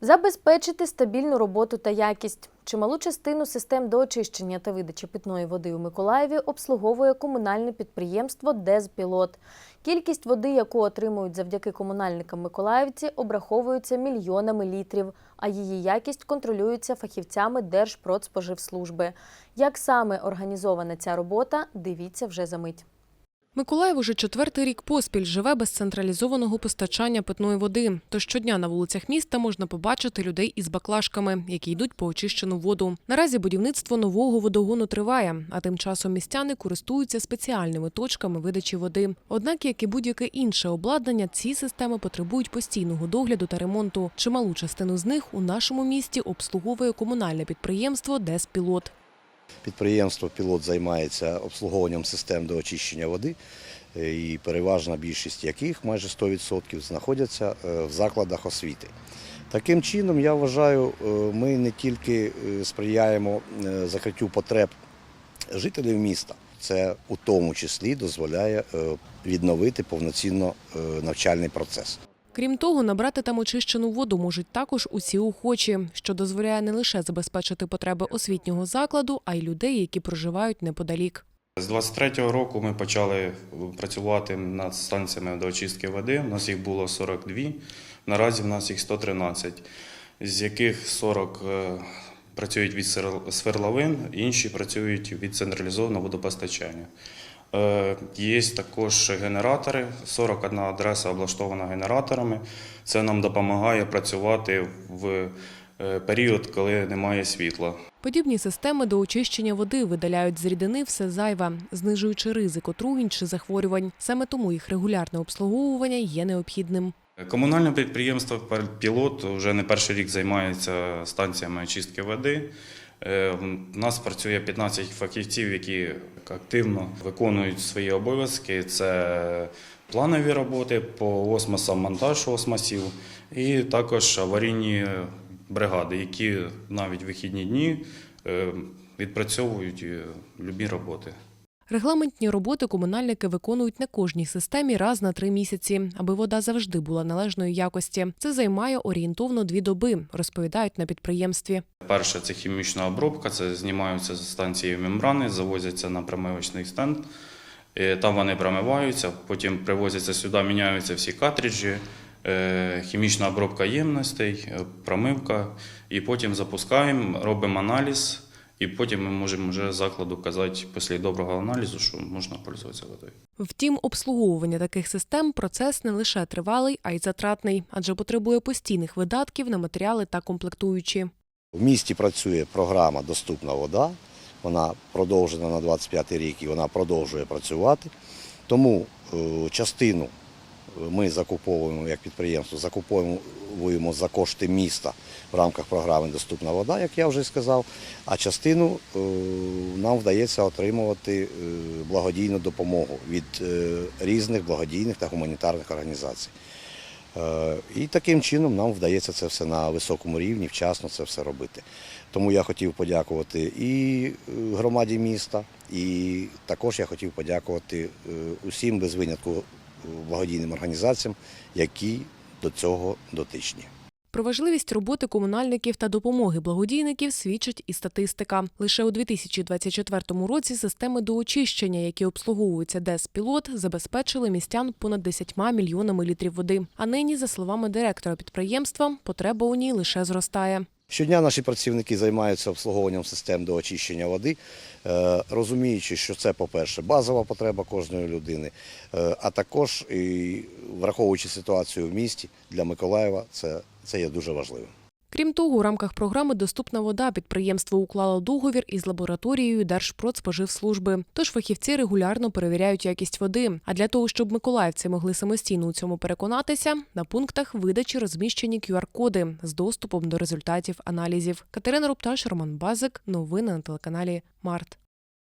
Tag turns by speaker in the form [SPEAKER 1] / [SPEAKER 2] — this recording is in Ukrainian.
[SPEAKER 1] Забезпечити стабільну роботу та якість. Чималу частину систем до очищення та видачі питної води у Миколаєві обслуговує комунальне підприємство «Дезпілот». Кількість води, яку отримують завдяки комунальникам миколаївці, обраховується мільйонами літрів, а її якість контролюється фахівцями Держпродспоживслужби. Як саме організована ця робота, дивіться вже за мить.
[SPEAKER 2] Миколаїв уже четвертий рік поспіль живе без централізованого постачання питної води. Тож щодня на вулицях міста можна побачити людей із баклажками, які йдуть по очищену воду. Наразі будівництво нового водогону триває, а тим часом містяни користуються спеціальними точками видачі води. Однак, як і будь-яке інше обладнання, ці системи потребують постійного догляду та ремонту. Чималу частину з них у нашому місті обслуговує комунальне підприємство «Деспілот».
[SPEAKER 3] Підприємство Пілот займається обслуговуванням систем до очищення води, е, і переважна більшість яких, майже 100%, знаходяться е, в закладах освіти. Таким чином, я вважаю, е, ми не тільки сприяємо закриттю потреб жителів міста, це у тому числі дозволяє відновити повноцінно навчальний процес.
[SPEAKER 2] Крім того, набрати там очищену воду можуть також усі охочі, що дозволяє не лише забезпечити потреби освітнього закладу, а й людей, які проживають неподалік.
[SPEAKER 4] З 23-го року ми почали працювати над станціями до очистки води. У нас їх було 42, наразі в нас їх 113, з яких 40 е, працюють від сверловин, інші працюють від централізованого водопостачання. Е, Є також генератори, 41 адреса облаштована генераторами. Це нам допомагає працювати в е, період, коли немає світла.
[SPEAKER 2] Подібні системи до очищення води видаляють з рідини все зайве, знижуючи ризик отруєнь чи захворювань. Саме тому їх регулярне обслуговування є необхідним.
[SPEAKER 4] Комунальне підприємство Пілот вже не перший рік займається станціями очистки води. Е, У нас працює 15 фахівців, які активно виконують свої обов'язки. Це планові роботи по осмосам, монтаж осмосів і також аварійні бригади, які навіть вихідні дні е, відпрацьовують е, любі роботи.
[SPEAKER 2] Регламентні роботи комунальники виконують на кожній системі раз на три місяці, аби вода завжди була належної якості. Це займає орієнтовно дві доби, розповідають на підприємстві.
[SPEAKER 4] Перше це хімічна обробка, це знімаються з станції мембрани, завозяться на промивочний стенд. Е, Там вони промиваються, потім привозяться сюди, міняються всі картриджі, е, хімічна обробка ємностей, е, промивка, і потім запускаємо, робимо аналіз, і потім ми можемо вже закладу казати після доброго аналізу, що можна пользуватися водою.
[SPEAKER 2] Втім, обслуговування таких систем процес не лише тривалий, а й затратний, адже потребує постійних видатків на матеріали та комплектуючі.
[SPEAKER 3] В місті працює програма Доступна вода. Вона продовжена на 25 рік і вона продовжує працювати. Тому е, частину ми закуповуємо як підприємство, закуповуємо за кошти міста в рамках програми Доступна вода, як я вже сказав. А частину е, нам вдається отримувати е, благодійну допомогу від е, різних благодійних та гуманітарних організацій. Е, І таким чином нам вдається це все на високому рівні, вчасно це все робити. Тому я хотів подякувати і е, громаді міста, і також я хотів подякувати е, усім без винятку благодійним організаціям, які до цього дотичні.
[SPEAKER 2] Про важливість роботи комунальників та допомоги благодійників свідчить і статистика. Лише у 2024 році системи до очищення, які обслуговуються ДЕС-пілот, забезпечили містян понад 10 мільйонами літрів води. А нині, за словами директора підприємства, потреба у ній лише зростає.
[SPEAKER 3] Щодня наші працівники займаються обслуговуванням систем до очищення води, е, розуміючи, що це, по-перше, базова потреба кожної людини, е, а також і враховуючи ситуацію в місті для Миколаєва, це, це є дуже важливим.
[SPEAKER 2] Крім того, у рамках програми Доступна вода підприємство уклало договір із лабораторією Держпродспоживслужби. Тож фахівці регулярно перевіряють якість води. А для того, щоб миколаївці могли самостійно у цьому переконатися, на пунктах видачі розміщені QR-коди з доступом до результатів аналізів. Катерина Рупташ, Роман Базик. Новини на телеканалі Март.